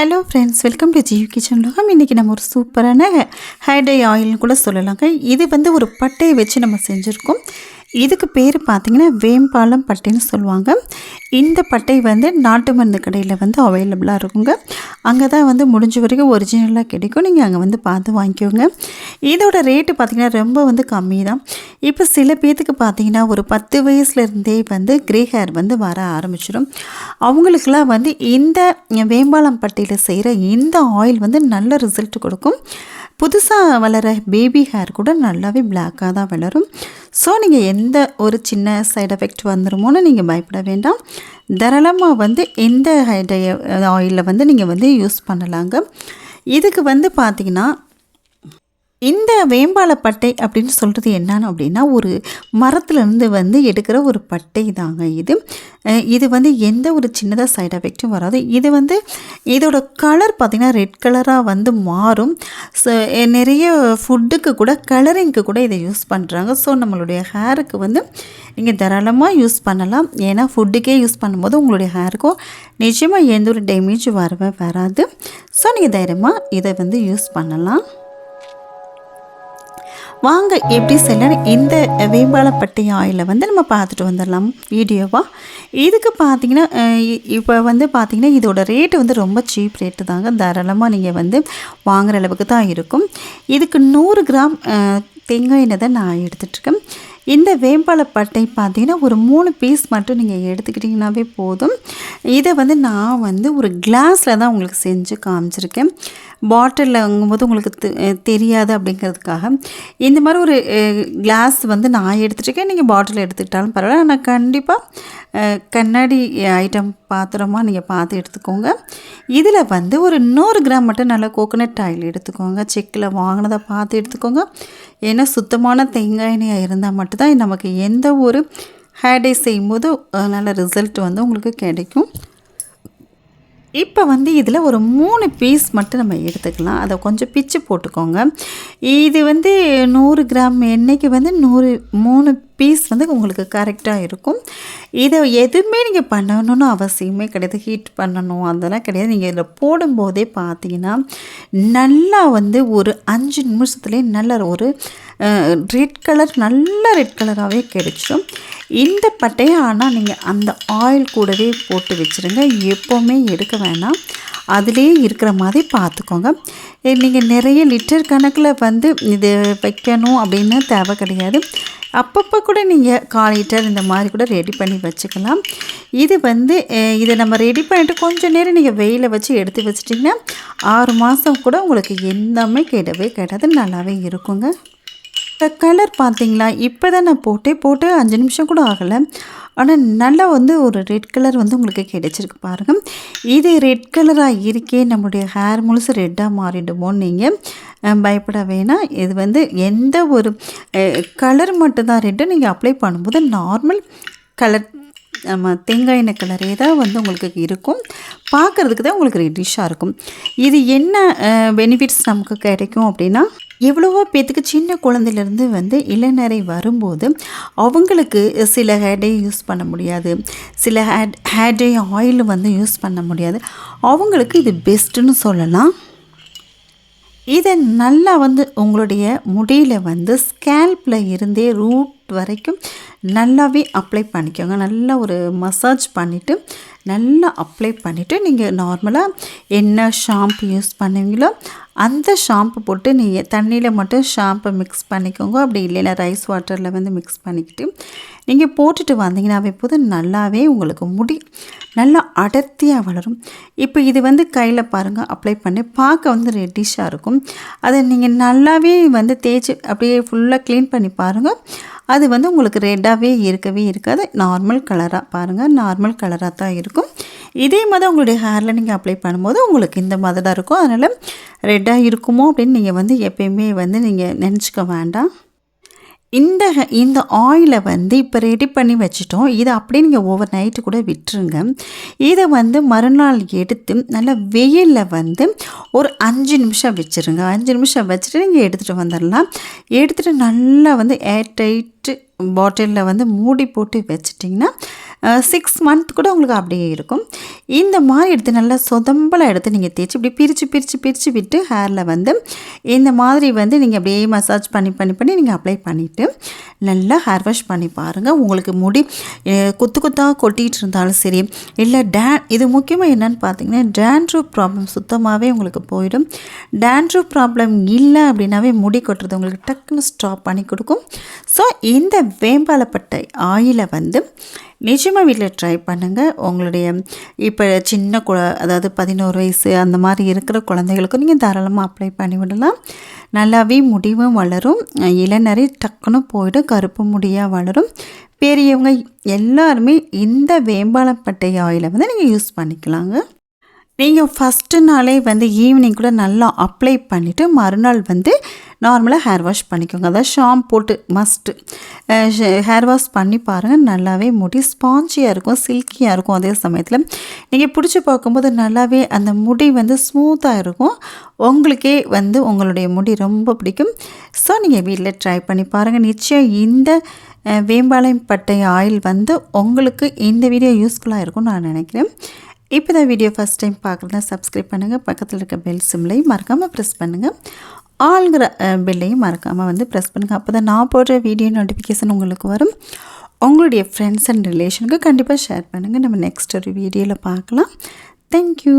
Hello friends welcome to ஜியூ kitchen லோகம் இன்றைக்கி நம்ம ஒரு சூப்பரான ஹேடை ஆயில்னு கூட சொல்லலாங்க. இது வந்து ஒரு பட்டையை வச்சு நம்ம செஞ்சுருக்கோம். இதுக்கு பேர் பார்த்திங்கன்னா வேம்பாலம் பட்டைன்னு சொல்லுவாங்க. இந்த பட்டை வந்து நாட்டு மருந்து கடையில் வந்து அவைலபிளாக இருக்குங்க. அங்கே தான் வந்து முடிஞ்ச வரைக்கும் ஒரிஜினலாக கிடைக்கும். நீங்கள் அங்கே வந்து பார்த்து வாங்கிக்கோங்க. இதோட ரேட்டு பார்த்திங்கன்னா ரொம்ப வந்து கம்மி தான் இப்போ சில பேர்த்துக்கு பார்த்திங்கன்னா ஒரு பத்து வயசுலேருந்தே வந்து கிரே ஹேர் வந்து வர ஆரம்பிச்சிடும். அவங்களுக்கெல்லாம் வந்து இந்த வேம்பாலம் பட்டியில் செய்கிற இந்த ஆயில் வந்து நல்ல ரிசல்ட் கொடுக்கும். புதுசாக வளர பேபி ஹேர் கூட நல்லாவே பிளாக்காக தான் வளரும். ஸோ நீங்கள் எந்த ஒரு சின்ன சைட் எஃபெக்ட் வந்துருமோன்னு நீங்கள் பயப்பட வேண்டாம். தாராளமாக வந்து எந்த ஹைடைய ஆயிலில் வந்து நீங்கள் வந்து யூஸ் பண்ணலாங்க. இதுக்கு வந்து பார்த்திங்கன்னா இந்த வேம்பால பட்டை அப்படின்னு சொல்கிறது என்னன்னு அப்படின்னா ஒரு மரத்துலேருந்து வந்து எடுக்கிற ஒரு பட்டை தாங்க இது. இது வந்து எந்த ஒரு சின்னதாக சைடு எஃபெக்ட்டும் வராது. இது வந்து இதோட கலர் பார்த்திங்கன்னா ரெட் கலராக வந்து மாறும். ஸோ நிறைய ஃபுட்டுக்கு கூட கலரிங்க்கு கூட இதை யூஸ் பண்ணுறாங்க ஸோ நம்மளுடைய ஹேருக்கு வந்து நீங்கள் தாராளமாக யூஸ் பண்ணலாம். ஏன்னா ஃபுட்டுக்கே யூஸ் பண்ணும்போது உங்களுடைய ஹேருக்கும் நிச்சயமாக எந்த ஒரு டேமேஜ் வரவே வராது. ஸோ நீங்கள் தைரியமாக இதை வந்து யூஸ் பண்ணலாம். வாங்க எப்படி செய்யலாம் இந்த வேம்பாலப்பட்டை ஆயிலை வந்து நம்ம பார்த்துட்டு வந்துடலாம். வீடியோவாக இதுக்கு பார்த்தீங்கன்னா இப்போ வந்து பார்த்தீங்கன்னா இதோட ரேட்டு வந்து ரொம்ப சீப் ரேட்டு தாங்க. தாராளமாக நீங்கள் வந்து வாங்குற அளவுக்கு தான் இருக்கும். இதுக்கு நூறு கிராம் தேங்காய் எண்ணெய் தான் நான் எடுத்துட்ருக்கேன் இந்த வேம்பாலப்பட்டை பார்த்தீங்கன்னா ஒரு மூணு பீஸ் மட்டும் நீங்கள் எடுத்துக்கிட்டிங்கனாவே போதும். இதை வந்து நான் வந்து ஒரு கிளாஸில் தான் உங்களுக்கு செஞ்சு காமிச்சிருக்கேன். பாட்டிலில்ங்கும்போது உங்களுக்கு தெ- தெரியாது அப்படிங்கிறதுக்காக. இந்த மாதிரி ஒரு கிளாஸ் வந்து நான் எடுத்துகிட்ருக்கேன் நீங்கள் பாட்டில் எடுத்துக்கிட்டாலும் பரவாயில்ல. ஆனால் கண்டிப்பாக கண்ணாடி ஐட்டம் பாத்திரமாக நீங்கள் பார்த்து எடுத்துக்கோங்க. இதில் வந்து ஒரு நூறு கிராம் மட்டும் நல்லா கோகோனட் ஆயில் எடுத்துக்கோங்க. செக்கில் வாங்கினதை பார்த்து எடுத்துக்கோங்க. ஏன்னா சுத்தமான தேங்காய் எண்ணெயாக இருந்தால் மட்டும்தான் நமக்கு எந்த ஒரு ஹேர் செய்யும்போது நல்ல ரிசல்ட் வந்து உங்களுக்கு கிடைக்கும். இப்போ வந்து இதில் ஒரு மூணு பீஸ் மட்டும் நம்ம எடுத்துக்கலாம். அதை கொஞ்சம் பிச்சு போட்டுக்கோங்க. இது வந்து நூறு கிராம் எண்ணெய்க்கு வந்து நூறு மூணு பீஸ் வந்து உங்களுக்கு கரெக்டாக இருக்கும். இதை எதுவுமே நீங்கள் பண்ணணும்னு அவசியமே கிடையாது. ஹீட் பண்ணணும் அதெல்லாம் கிடையாது. நீங்கள் இதில் போடும்போதே பார்த்தீங்கன்னா நல்லா வந்து ஒரு அஞ்சு நிமிஷத்துலேயே நல்ல ஒரு ரெட் கலர் நல்ல ரெட் கலராகவே கிடைச்சிடும் இந்த பட்டையை ஆனால் நீங்கள் அந்த ஆயில் கூடவே போட்டு வச்சுருங்க. எப்போவுமே எடுக்க வேணாம். அதுலேயே இருக்கிற மாதிரி பார்த்துக்கோங்க நீங்கள் நிறைய லிட்டர் கணக்கில் வந்து இது வைக்கணும் அப்படின்னு தேவை கிடையாது. அப்பப்போ கூட நீங்கள் கால் லிட்டர் இந்த மாதிரி கூட ரெடி பண்ணி வச்சுக்கலாம். இது வந்து இதை நம்ம ரெடி பண்ணிவிட்டு கொஞ்சம் நேரம் நீங்கள் வெயில வச்சு எடுத்து வச்சிட்டிங்கன்னா ஆறு மாதம் கூட உங்களுக்கு எந்தமே கெடவே கெடாது. நல்லாவே இருக்குங்க. இந்த கலர் பார்த்தீங்களா இப்போ தான் நான் போட்டே போட்டு அஞ்சு நிமிஷம் கூட ஆகலை. ஆனால் நல்லா வந்து ஒரு ரெட் கலர் வந்து உங்களுக்கு கிடைச்சிருக்கு பாருங்கள் இது ரெட் கலராக இருக்கே நம்மளுடைய ஹேர் முழுசு ரெட்டாக மாறிடுமோன்னு நீங்கள் பயப்பட வேணாம். இது வந்து எந்த ஒரு கலர் மட்டும்தான் ரெட்டு நீங்கள் அப்ளை பண்ணும்போது நார்மல் கலர் நம்ம தேங்காய் எண்ணெய் கலரே தான் வந்து உங்களுக்கு இருக்கும். பார்க்குறதுக்கு தான் உங்களுக்கு ரெட்டிஷாக இருக்கும். இது என்ன பெனிஃபிட்ஸ் நமக்கு கிடைக்கும் அப்படின்னா எவ்வளவோ பேத்துக்கு சின்ன குழந்தையிலேருந்து வந்து இளநரை வரும்போது அவங்களுக்கு சில ஹேடை யூஸ் பண்ண முடியாது. சில ஹேட் ஹேடை ஆயில் வந்து யூஸ் பண்ண முடியாது. அவங்களுக்கு இது பெஸ்ட்டுன்னு சொல்லலாம். இதை நல்லா வந்து உங்களுடைய முடியில் வந்து ஸ்கேல்பில் இருந்தே ரூட் வரைக்கும் நல்லாவே அப்ளை பண்ணிக்கோங்க. நல்லா ஒரு மசாஜ் பண்ணிவிட்டு நல்லா அப்ளை பண்ணிவிட்டு நீங்கள் நார்மலாக என்ன ஷாம்பு யூஸ் பண்ணுவீங்களோ அந்த ஷாம்பு போட்டு நீங்கள் தண்ணியில் மட்டும் ஷாம்பை மிக்ஸ் பண்ணிக்கோங்க. அப்படி இல்லைன்னா ரைஸ் வாட்டரில் வந்து மிக்ஸ் பண்ணிக்கிட்டு நீங்கள் போட்டுட்டு வந்தீங்கன்னாவே போதும். நல்லாவே உங்களுக்கு முடி நல்லா அடர்த்தியாக வளரும். இப்போ இது வந்து கையில் பாருங்கள் அப்ளை பண்ணி பார்க்க வந்து ரெட்டிஷாக இருக்கும். அதை நீங்கள் நல்லாவே வந்து தேய்ச்சி அப்படியே ஃபுல்லாக க்ளீன் பண்ணி பாருங்கள் அது வந்து உங்களுக்கு ரெட்டாகவே இருக்கவே இருக்காது. நார்மல் கலராக பாருங்கள் நார்மல் கலராக தான் இருக்கும். இதே மாதிரி உங்களுடைய ஹேரில் நீங்கள் அப்ளை பண்ணும்போது உங்களுக்கு இந்த மாதிரி தான் இருக்கும். அதனால் ரெட்டாக இருக்குமோ அப்படின்னு நீங்கள் வந்து எப்பயுமே வந்து நீங்கள் நினச்சிக்க வேண்டாம். இந்த இந்த ஆயிலை வந்து இப்போ ரெடி பண்ணி வச்சிட்டோம். இதை அப்படியே நீங்கள் ஓவர் நைட்டு கூட விட்டுருங்க. இதை வந்து மறுநாள் எடுத்து நல்லா வெயிலில் வந்து ஒரு அஞ்சு நிமிஷம் வச்சுருங்க. அஞ்சு நிமிஷம் வச்சுட்டு நீங்கள் எடுத்துகிட்டு வந்துடலாம் எடுத்துகிட்டு நல்லா வந்து ஏர் டைட்டு பாட்டிலில் வந்து மூடி போட்டு வச்சிட்டிங்கன்னா சிக்ஸ் மந்த் கூட உங்களுக்கு அப்படியே இருக்கும். இந்த மாதிரி எடுத்து நல்லா சொதம்பலாக எடுத்து நீங்கள் தேய்ச்சி இப்படி பிரித்து பிரித்து பிரித்து விட்டு ஹேரில் வந்து இந்த மாதிரி வந்து நீங்கள் அப்படியே மசாஜ் பண்ணி பண்ணி பண்ணி நீங்கள் அப்ளை பண்ணிவிட்டு நல்லா ஹேர் வாஷ் பண்ணி பாருங்கள் உங்களுக்கு முடி கொத்து கொத்தாக கொட்டிகிட்டு இருந்தாலும் சரி இல்லை டே இது முக்கியமாக என்னன்னு பார்த்தீங்கன்னா டேண்ட்ரூ ப்ராப்ளம் சுத்தமாகவே உங்களுக்கு போயிடும். டேண்ட்ரூ ப்ராப்ளம் இல்லை அப்படின்னாவே முடி கொட்டுறது உங்களுக்கு டக்குன்னு ஸ்டாப் பண்ணி கொடுக்கும். ஸோ இந்த வேம்பாலப்பட்டை ஆயிலை வந்து நிஜமாக வீட்டில் ட்ரை பண்ணுங்கள் உங்களுடைய இப்போ சின்ன குழ அதாவது பதினோரு வயசு அந்த மாதிரி இருக்கிற குழந்தைகளுக்கும் நீங்கள் தாராளமாக அப்ளை பண்ணி விடலாம். நல்லாவே முடிவும் வளரும். இளநரை டக்குன்னு போயிடும். கருப்பு முடியாக வளரும். பெரியவங்க எல்லாருமே இந்த வேம்பாலப்பட்டை ஆயிலை வந்து நீங்கள் யூஸ் பண்ணிக்கலாங்க. நீங்கள் ஃபஸ்ட்டு நாளே வந்து ஈவினிங் கூட நல்லா அப்ளை பண்ணிவிட்டு மறுநாள் வந்து நார்மலாக ஹேர் வாஷ் பண்ணிக்கோங்க. அதாவது ஷாம்பு போட்டு மஸ்ட்டு ஹேர் வாஷ் பண்ணி பாருங்கள் நல்லாவே முடி ஸ்பாஞ்சியாக இருக்கும் சில்கியாக இருக்கும் அதே சமயத்தில். நீங்கள் பிடிச்சி பார்க்கும்போது நல்லாவே அந்த முடி வந்து ஸ்மூத்தாக இருக்கும். உங்களுக்கே வந்து உங்களுடைய முடி ரொம்ப பிடிக்கும். ஸோ நீங்கள் வீட்டில் ட்ரை பண்ணி பாருங்கள் நிச்சயம் இந்த வேம்பாளையம் பட்டை ஆயில் வந்து உங்களுக்கு இந்த வீடியோ யூஸ்ஃபுல்லாக இருக்கும்னு நான் நினைக்கிறேன். இப்போ தான் வீடியோ ஃபஸ்ட் டைம் பார்க்குறதா சப்ஸ்கிரைப் பண்ணுங்கள் பக்கத்தில் இருக்க பெல் சிம்லையும் மறக்காமல் ப்ரெஸ் பண்ணுங்கள் ஆளுங்கிற பெல்லையும் மறக்காமல் வந்து ப்ரெஸ் பண்ணுங்கள் அப்போ தான் நான் போடுற வீடியோ நோட்டிஃபிகேஷன் உங்களுக்கு வரும். உங்களுடைய ஃப்ரெண்ட்ஸ் அண்ட் ரிலேஷனுக்கு கண்டிப்பாக ஷேர் பண்ணுங்கள் நம்ம நெக்ஸ்ட் ஒரு வீடியோவில் பார்க்கலாம். தேங்க்யூ